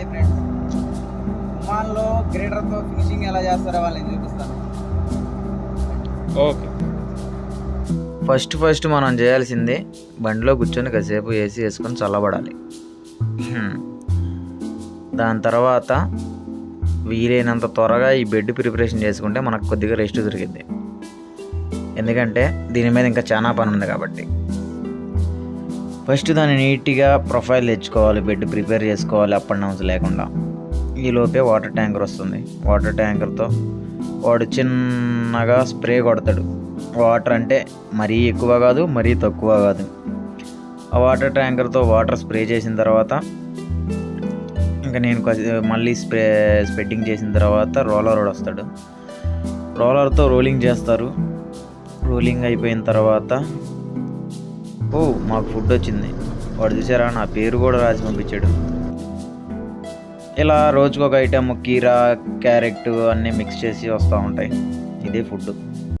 Hi friends ఒమాన్లో గ్రేటర్తో finishing ఎలా చేస్తారో వాళ్ళని చూపిస్తాను. ఓకే. ఫస్ట్ ఫస్ట్ మనం చేయాల్సింది బండిలో కూర్చొని కాసేపు ఏసీ వేసుకొని చల్లబడాలి. దాని తర్వాత వీలైనంత త్వరగా ఈ బెడ్ ప్రిపరేషన్ చేసుకుంటే మనకు కొద్దిగా రెస్ట్ దొరికింది ఎందుకంటే దీని మీద ఇంకా చాలా పని ఉంది కాబట్టి. ఫస్ట్ దాన్ని నీట్గా ప్రొఫైల్ తెచ్చుకోవాలి బెడ్ ప్రిపేర్ చేసుకోవాలి అప్ అండ్ డౌన్స్ లేకుండా. ఈ లోపే వాటర్ ట్యాంకర్ వస్తుంది. వాటర్ ట్యాంకర్తో వాడు చిన్నగా స్ప్రే కొడతాడు. వాటర్ అంటే మరీ ఎక్కువ కాదు మరీ తక్కువ కాదు. ఆ వాటర్ ట్యాంకర్తో వాటర్ స్ప్రే చేసిన తర్వాత ఇంకా నేను కొద్ది- మళ్ళీ స్ప్రే స్ప్రెడ్డింగ్ చేసిన తర్వాత రోలర్ వాడు వస్తాడు. రోలర్తో రోలింగ్ చేస్తారు. రోలింగ్ అయిపోయిన తర్వాత ఓ మాకు ఫుడ్ వచ్చింది. వాడు చూసారా నా పేరు కూడా రాసి పంపించాడు. ఇలా రోజుకొక ఐటమ్ కీరా క్యారెట్ అన్నీ మిక్స్ చేసి వస్తూ ఉంటాయి. ఇదే ఫుడ్.